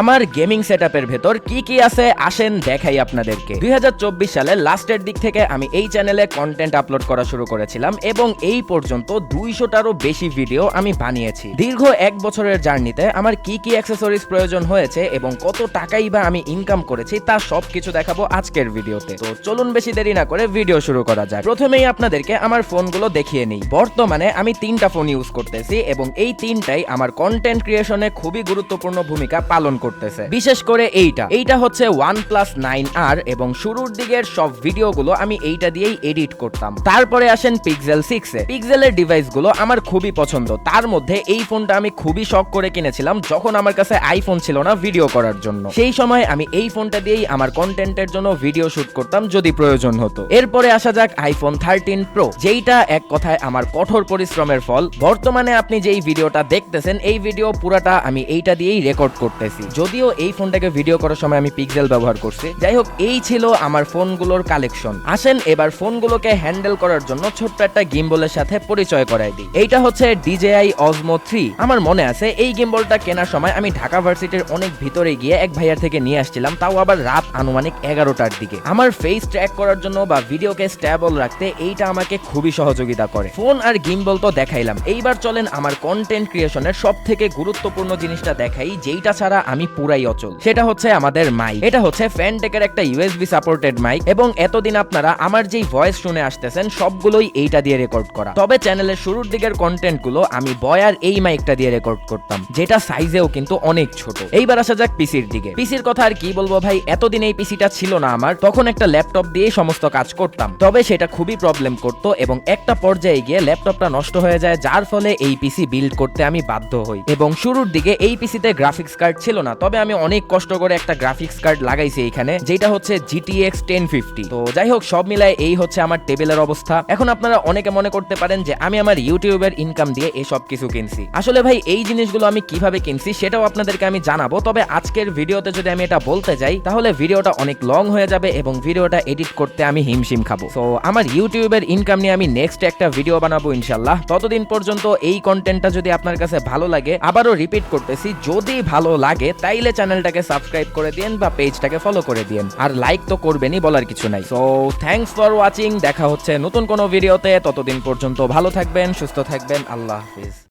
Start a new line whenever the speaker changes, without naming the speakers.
আমার গেমিং সেটআপের ভেতর কি কি আছে আসেন দেখাই আপনাদেরকে। দুই হাজার সালের লাস্টের দিক থেকে আমি এই চ্যানেলে কন্টেন্ট আপলোড করা শুরু করেছিলাম এবং এই পর্যন্ত দুইশোটারও বেশি ভিডিও আমি বানিয়েছি। দীর্ঘ এক বছরের জার্নিতে আমার কি কি অ্যাক্সেসরিজ প্রয়োজন হয়েছে এবং কত টাকাই বা আমি ইনকাম করেছি তা সব কিছু দেখাবো আজকের ভিডিওতে তো চলুন বেশি দেরি না করে ভিডিও শুরু করা যাক। প্রথমেই আপনাদেরকে আমার ফোনগুলো দেখিয়ে নিই। বর্তমানে আমি তিনটা ফোন ইউজ করতেছি এবং এই তিনটাই আমার কন্টেন্ট ক্রিয়েশনে খুবই গুরুত্বপূর্ণ ভূমিকা পালন করতেছে। বিশেষ করে এইটা। এইটা হচ্ছে ওয়ান প্লাস নাইন আর এবং শুরুর দিকের সব ভিডিওগুলো আমি এইটা দিয়েই এডিট করতাম। তারপরে আসেন পিক্সেল সিক্স এ। পিক্সেলের ডিভাইসগুলো আমার খুবই পছন্দ। তার মধ্যে এই ফোনটা আমি খুবই শখ করে কিনেছিলাম যখন আমার কাছে আইফোন ছিল না ভিডিও করার জন্য। সেই সময় আমি এই ফোনটা দিয়েই আমার কন্টেন্টের জন্য ভিডিও শুট করতাম যদি প্রয়োজন হতো। এরপরে আসা যাক আইফোন থার্টিন প্রো যেইটা এক কথায় আমার কঠোর পরিশ্রমের ফল। বর্তমানে আপনি যেই ভিডিওটা দেখতেছেন, এই ভিডিও পুরাটা আমি এইটা দিয়েই রেকর্ড করতেছি। যদিও এই ফোনটাকে ভিডিও করার সময় আমি পিক্সেল ব্যবহার করছি। যাই হোক এই ছিল আমার ফোনগুলোর কালেকশন আসেন, এবার ফোনগুলোকে হ্যান্ডেল করার জন্য ছোট্ট একটা গিম্বলের সাথে পরিচয় করাই দিই। এইটা হচ্ছে ডিজেআই অজমো থ্রি আমার মনে আছে, এই গিম্বলটা কেনার সময় আমি ঢাকা ভার্সিটির অনেক ভিতরে গিয়ে এক ভাইয়ার থেকে নিয়ে আসছিলাম, তাও আবার রাত আনুমানিক এগারোটার দিকে। আমার ফেস ট্র্যাক করার জন্য বা ভিডিওকে স্ট্যাবল রাখতে এইটা আমাকে খুবই সহযোগিতা করে। ফোন আর গিম্বল তো দেখাইলাম। এইবার চলেন আমার কন্টেন্ট ক্রিয়েশনের সব থেকে গুরুত্বপূর্ণ জিনিসটা দেখাই, যেইটা ছাড়া আমি পুরাই অচল। সেটা হচ্ছে আমাদের মাইক এটা হচ্ছে ফ্যানটেকের একটা ইউএসবি সাপোর্টেড মাইক এবং এতদিন আপনারা আমার যেই ভয়েস শুনে আসতেছেন, সবগুলোই এইটা দিয়ে রেকর্ড করা। তবে চ্যানেলের শুরুর দিকের কন্টেন্টগুলো আমি বয়ার এই মাইকটা দিয়ে রেকর্ড করতাম, যেটা সাইজেও কিন্তু অনেক ছোট। এইবার আসা যাক পিসির দিকে। পিসির কথা আর কি বলব ভাই, এতদিন এই পিসিটা ছিল না আমার, তখন একটা ল্যাপটপ দিয়ে সমস্ত কাজ করতাম। তবে সেটা খুবই প্রবলেম করতো এবং একটা পর্যায়ে গিয়ে ল্যাপটপটা নষ্ট হয়ে যায়, যার ফলে এই পিসি বিল্ড করতে আমি বাধ্য হই। এবং শুরুর দিকে এই পিসিতে গ্রাফিক্স কার্ড ছিল না, তবে আমি অনেক কষ্ট করে একটা গ্রাফিক্স কার্ড লাগাইছি এখানে যেটা হচ্ছে জিটিএক্স টেন ফিফটি তো যাই হোক, সব মিলায় এই হচ্ছে আমার টেবিলের অবস্থা। এখন আপনারা অনেকে মনে করতে পারেন যে আমি আমার ইউটিউবের ইনকাম দিয়ে এসব কিছু কিনছি। আসলে ভাই, এই জিনিসগুলো আমি কীভাবে কিনছি সেটাও আপনাদেরকে আমি জানাব, তবে আজকের ভিডিওতে যদি আমি এটা বলতে যাই, তাহলে ভিডিওটা অনেক লং হয়ে যাবে এবং ভিডিওটা এডিট করতে আমি হিমশিম খাব। তো আমার ইউটিউবের ইনকাম নিয়ে আমি নেক্সট একটা ভিডিও বানাবো ইনশাল্লাহ ততদিন পর্যন্ত এই কন্টেন্টটা যদি আপনার কাছে ভালো লাগে, আবারও রিপিট করতেছি, যদি ভালো লাগে তাইলে চ্যানেলটাকে সাবস্ক্রাইব করে দিন বা পেজটাকে ফলো করে দিন আর লাইক তো করবেনই বলার কিছু নাই। সো থ্যাঙ্কস ফর ওয়াচিং দেখা হচ্ছে নতুন কোনো ভিডিওতে ততদিন পর্যন্ত ভালো থাকবেন, সুস্থ থাকবেন। আল্লাহ হাফিজ।